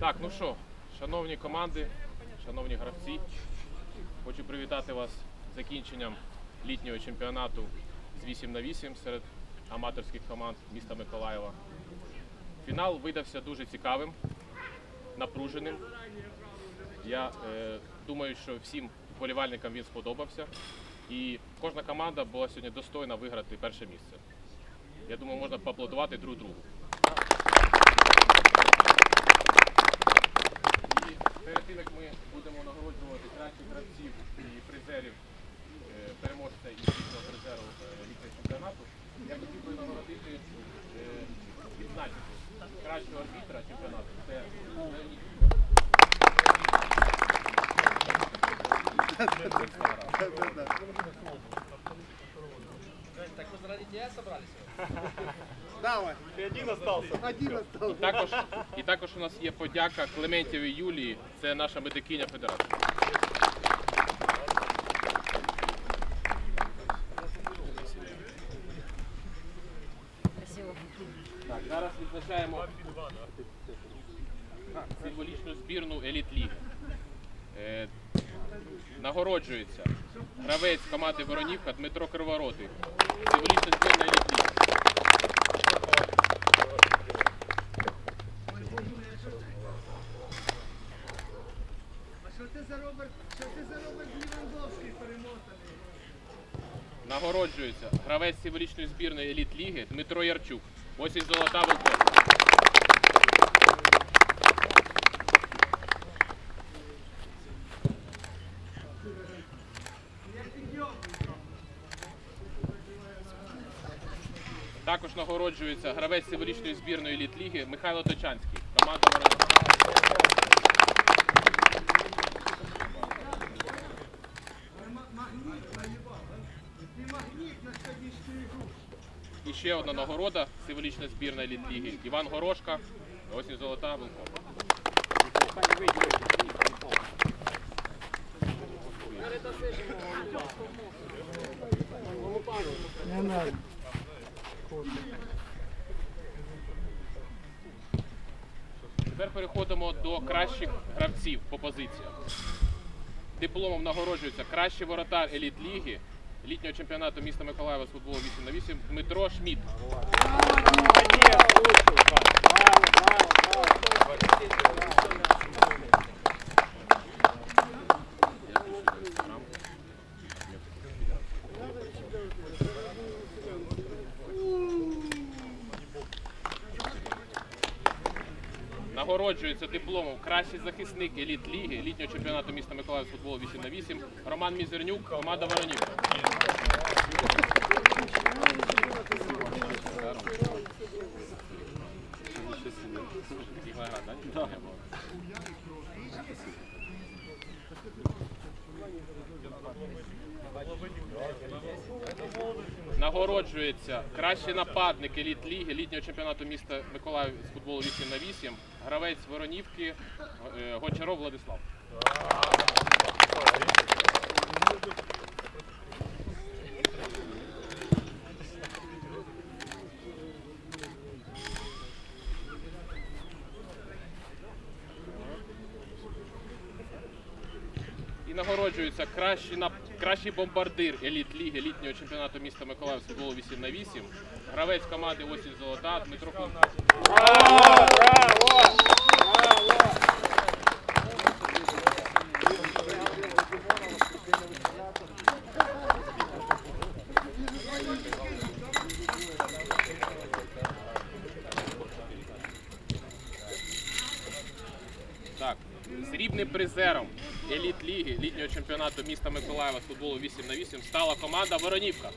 Так, ну що, шановні команди, шановні гравці, хочу привітати вас з закінченням літнього чемпіонату з 8 на 8 серед аматорських команд міста Миколаєва. Фінал видався дуже цікавим, напруженим. Я е, думаю, що всім вболівальникам він сподобався. І кожна команда була сьогодні достойна виграти перше місце. Я думаю, можна поаплодувати друг другу. І перед тим, як ми будемо нагороджувати кращих гравців і призерів, е, переможця і дійсного призеру е, літнього чемпіонату, я хотів би нагородити, е, відзначити кращого арбітра чемпіонату. Це Леонід Так мы ради тебя собрались? Давай, Ты один остался. один І остался. також, і також у нас є подяка Клементєвій Юлії, це наша медикиня федерації. Зараз відзначаємо символічну збірну еліт ліги. Е, нагороджується гравець команди Воронівка Дмитро Криворотий. Символічна збірна еліт ліги. А що ти за Роберт? Що ти за Роберт перемотаний? Нагороджується гравець символічної збірної еліт ліги Дмитро Ярчук. Ось і золота велика. Також нагороджується гравець символічної збірної еліт ліги Михайло Точанський. Команда Воронівка. Магніт наїбав, а? Ти магніт на сьогоднішню ігру. І ще одна нагорода символічна збірна еліт ліги. Іван Горошка. І золота велика. Не надо. Тепер переходимо до кращих гравців по позиціям. Дипломом нагороджується кращий воротар еліт ліги літнього чемпіонату міста Миколаєва з футболу 8 на 8 Дмитро Шмідт. Нагороджується дипломом. Кращий захисник еліт ліги літнього чемпіонату міста Миколаїв з футболу 8 на 8 Роман Мізернюк, команда так? Нагороджується кращий нападник еліт ліги літнього чемпіонату міста Миколаїв з футболу 8 на 8 гравець Воронівки е, Гончаров Владислав. І нагороджується кращий, нап... кращий бомбардир еліт ліги літнього чемпіонату міста Миколаїв з футболу 8 на 8 гравець команди Осінь Золота Дмитро Климко. Так, призером еліт ліги літнього чемпіонату міста Миколаєва з футболу 8 на 8 стала команда Воронівка.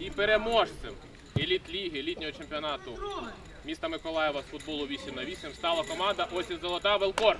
І переможцем еліт ліги літнього чемпіонату міста Миколаєва з футболу 8 на 8 стала команда Осінь Золота Велкор.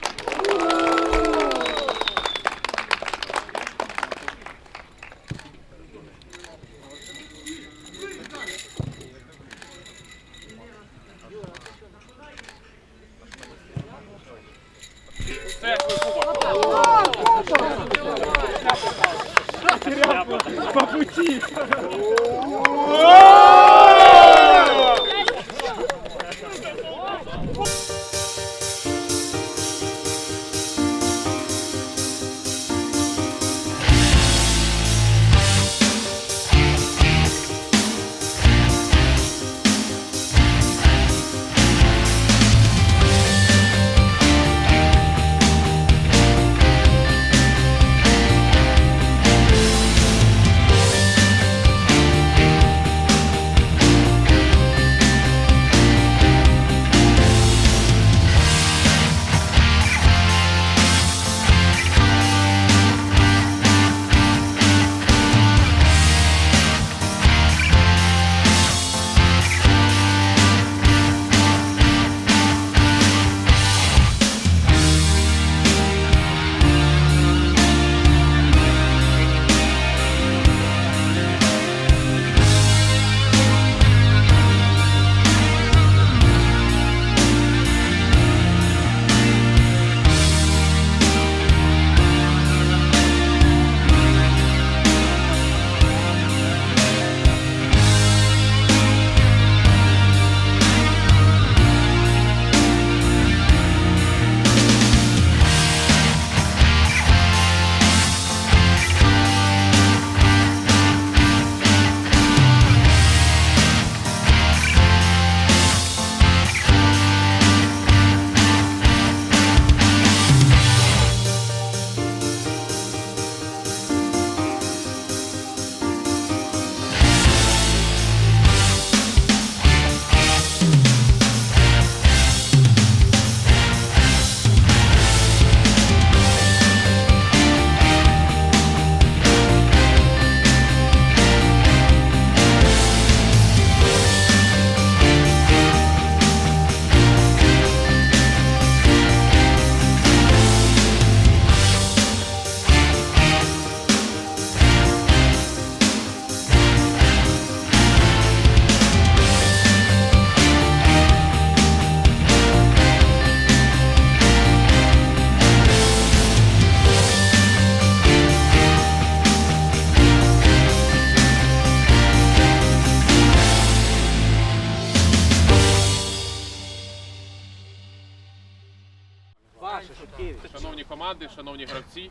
Команди, шановні гравці,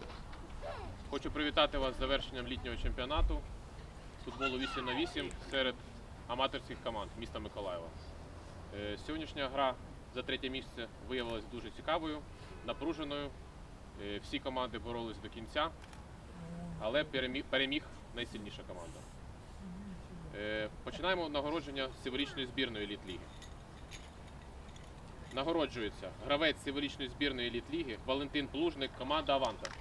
хочу привітати вас з завершенням літнього чемпіонату футболу 8 на 8 серед аматорських команд міста Миколаєва. Е, Сьогоднішня гра за третє місце виявилася дуже цікавою, напруженою. Е, Всі команди боролись до кінця, але переміг, найсильніша команда. Е, Починаємо нагородження символічної збірної еліт-ліги. Нагороджується гравець символічної збірної еліт-ліги Валентин Плужник, команда Аванта.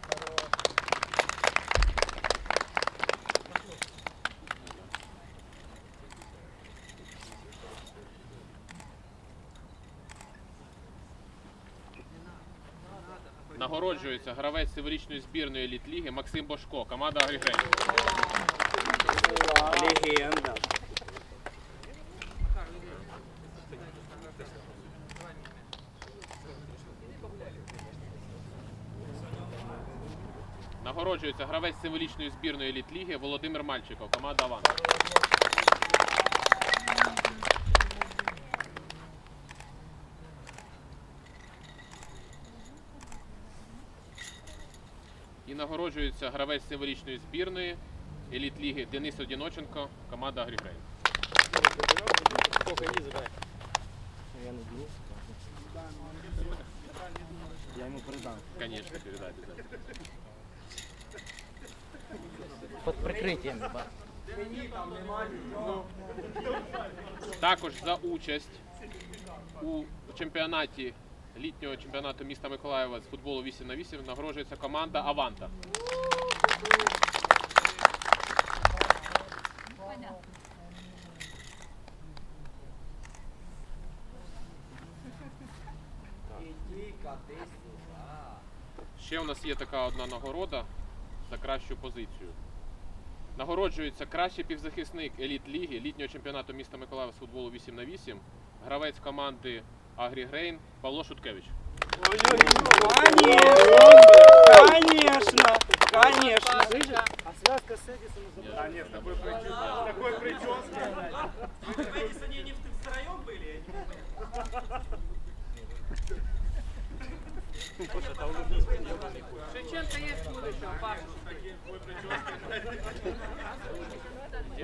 Нагороджується гравець символічної збірної еліт-ліги Максим Бошко, команда Агрігрей. Легенда. Нагороджується гравець символічної збірної еліт-ліги Володимир Мальчиков, команда Аванта. І нагороджується гравець символічної збірної еліт-ліги Денис Одіноченко, команда Агрігрей. Сколько Лизы, дай. Я ему передам. Конечно, передай прикрытием, ба. Також за участь у чемпіонаті літнього чемпіонату міста Миколаєва з футболу 8 на 8 нагороджується команда Аванта. Ще у нас є така одна нагорода за кращу позицію. Нагороджується кращий півзахисник еліт ліги літнього чемпіонату міста Миколаїв з футболу 8 на 8 гравець команди Агрі Грейн Павло Шуткевич. Конечно, конечно. А связка с Эдисоном забыла. Да нет, такой прическа. Такой прическа. Вы в втроем были? Шевченко есть будущее, Паша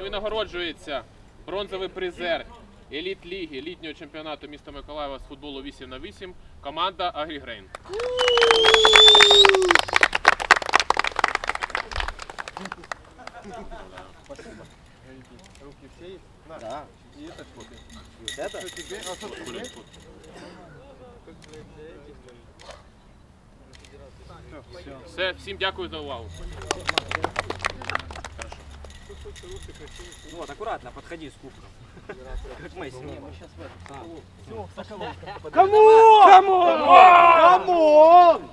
тобой І нагороджується бронзовий призер еліт ліги літнього чемпіонату міста Миколаєва з футболу 8 на 8 команда Агрігрейн. Все, всім дякую за увагу. Вот, аккуратно, подходи с кубком. Как мы с ним. Камон! Камон! Камон!